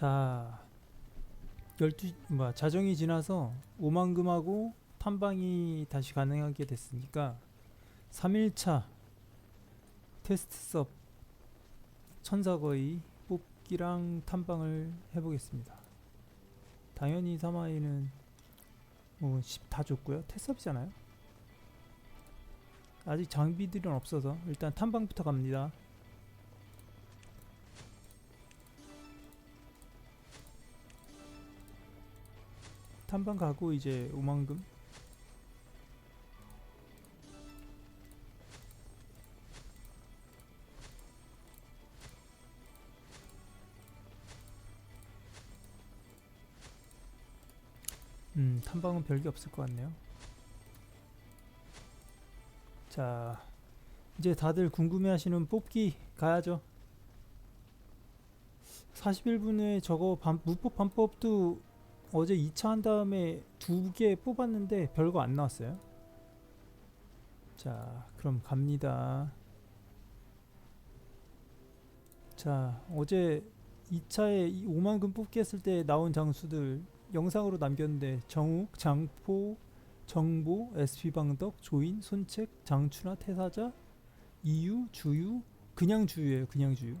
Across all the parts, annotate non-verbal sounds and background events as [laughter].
자 12, 뭐야 자정이 지나서 오만금하고 탐방이 다시 가능하게 됐으니까 3일차 테스트 섭 천사거의 뽑기랑 탐방을 해보겠습니다. 당연히 사마이는 뭐다 줬고요. 테스업이잖아요. 아직 장비들은 없어서 일단 탐방부터 갑니다. 탐방 가고 이제 오만금? 음 탐방은 별게 없을 것 같네요. 자 이제 다들 궁금해하시는 뽑기 가야죠. 41분에 저거 반, 무법 반법도 어제 2차 한 다음에 두 개 뽑았는데 별거 안 나왔어요. 자, 그럼 갑니다. 자, 어제 2차에 5만금 뽑기 했을 때 나온 장수들 영상으로 남겼는데 정욱, 장포, 정보, SP방덕, 조인, 손책, 장춘하, 태사자, 이유, 주유, 그냥 주유예요. 그냥 주유.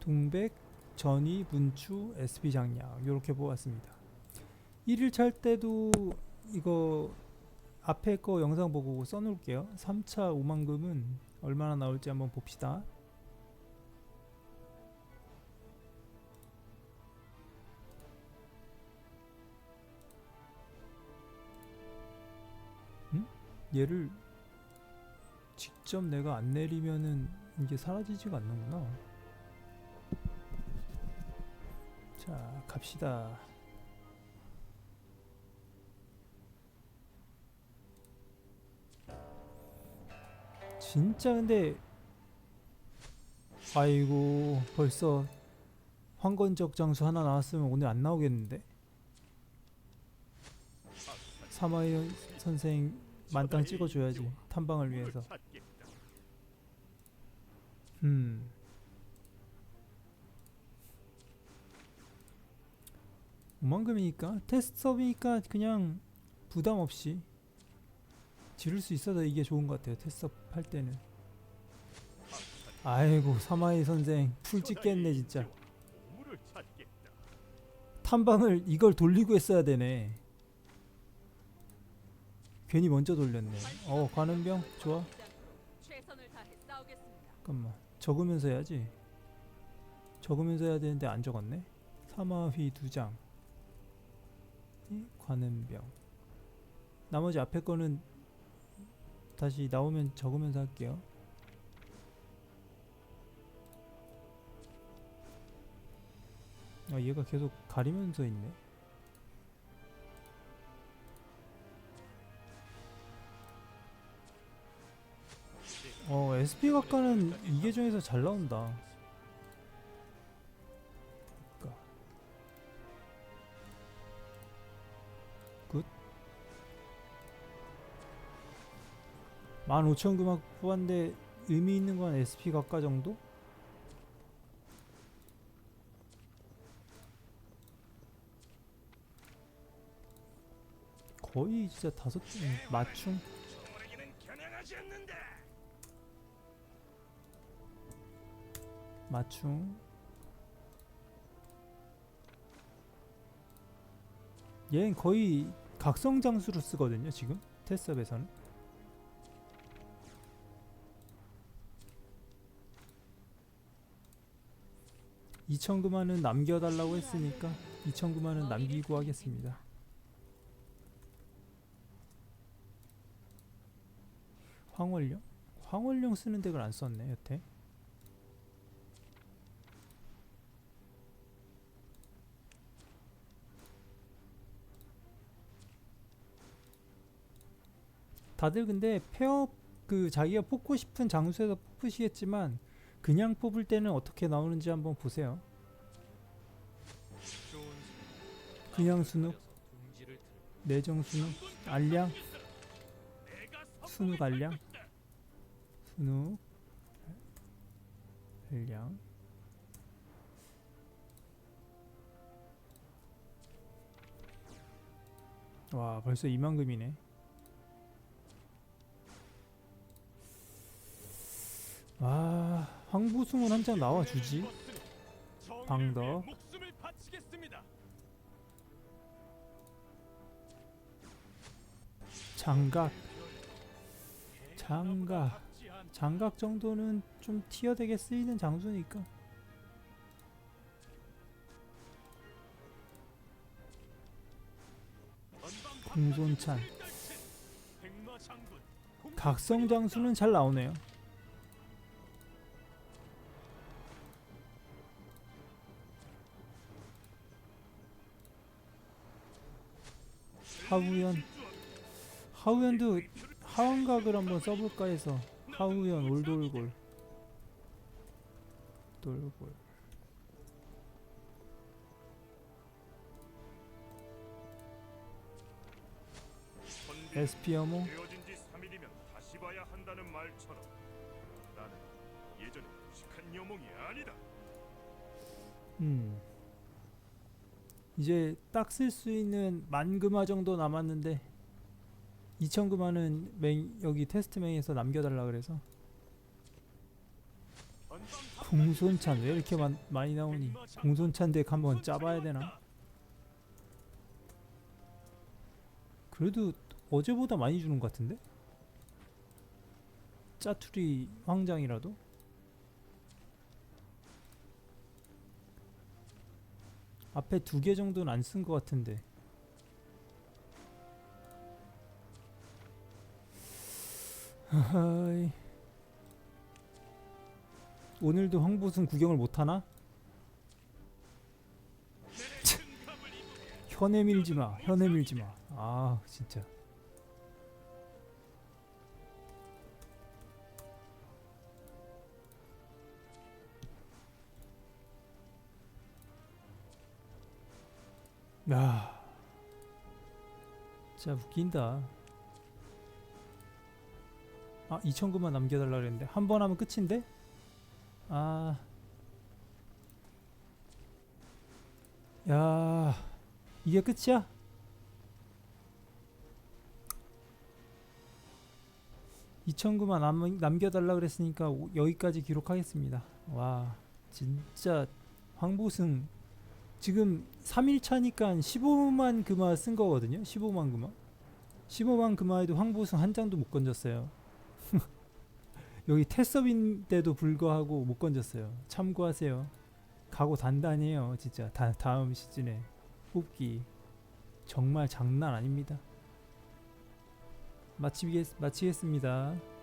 동백, 전이, 문추, SP장량 이렇게 뽑았습니다. 1일차 할 때도 이거 앞에 거 영상 보고 써놓을게요. 3차 5만금은 얼마나 나올지 한번 봅시다. 음? 얘를 직접 내가 안 내리면은 이게 사라지지가 않는구나. 자, 갑시다. 진짜 근데 아이고 벌써 황건적 장수 하나 나왔으면 오늘 안 나오겠는데? 사마이 선생 만땅 찍어줘야지 탐방을 위해서. 음. 오만금이니까? 테스트 서브니까 그냥 부담 없이 지를 수 있어서 이게 좋은 것 같아요. 테스트 할 때는. 아이고 사마이 선생 풀 찍겠네 진짜. 탐방을 이걸 돌리고 했어야 되네. 괜히 먼저 돌렸네. 어 관음병 좋아. 잠깐만 적으면서 해야지. 적으면서 해야 되는데 안 적었네. 사마휘 두 장. 이 관음병. 나머지 앞에 거는 다시 나오면 적으면서 할게요. 아 얘가 계속 가리면서 있네. 어 SP 각과는 이 계정에서 잘 나온다. 굿. 15,000금악 뽑았는데 의미 있는 건 SP 각과 정도? 거의 진짜 다섯 음, 맞춤? 맞춤? 얘는 거의 각성 장수로 쓰거든요 지금? 테스업에서는 2천 그만은 남겨달라고 했으니까 2천 그만은 남기고 하겠습니다. 황홀령? 황홀령 쓰는 덱을 안 썼네 여태. 다들 근데 페어 그 자기가 뽑고 싶은 장소에서 뽑으시겠지만 그냥 뽑을 때는 어떻게 나오는지 한번 보세요. 그냥 순욱, 내정 순욱, 알량, 순욱 알량, 순욱 알량. 와 벌써 이만금이네. 와. 황보숭은 한 장 나와주지. 방덕. 장각. 장각. 장각 정도는 좀 티어되게 쓰이는 장수니까. 공손찬. 각성 장수는 잘 나오네요 하우연. 하우연도 하원각을 한번 써볼까 해서 하우연 올돌골. 돌골. SP 어모. 되어진 지 3일이면 다시 봐야 한다는 말처럼. 나는 예전에 무식한 여몽이 아니다. 음 이제 딱 쓸 수 있는 만 금화 정도 남았는데 2천 금화는 맹 여기 테스트 맹에서 남겨달라 그래서 공손찬 왜 이렇게 많, 많이 나오니? 공손찬 덱 한번 짜봐야 되나? 그래도 어제보다 많이 주는 것 같은데? 짜투리 황장이라도 앞에 두 개 정도는 안 쓴 것 같은데. 오늘도 황보승 구경을 못하나? 혀내 밀지마 혀내 밀지마 아 진짜 야 진짜 웃긴다 아 2천구만 남겨달라 그랬는데 한 번 하면 끝인데? 아 야, 이게 끝이야? (2천구만) 남, 남겨달라 그랬으니까 오- 여기까지 기록하겠습니다 와 진짜 황보승 지금 3일차니까 15만 금화 쓴 거거든요. 15만 금화. 15만 금화에도 황보승 한 장도 못 건졌어요. [laughs] 여기 테스업인데도 불구하고 못 건졌어요. 참고하세요. 각오 단단해요 진짜. 다, 다음 시즌에. 뽑기. 정말 장난 아닙니다. 마치겠, 마치겠습니다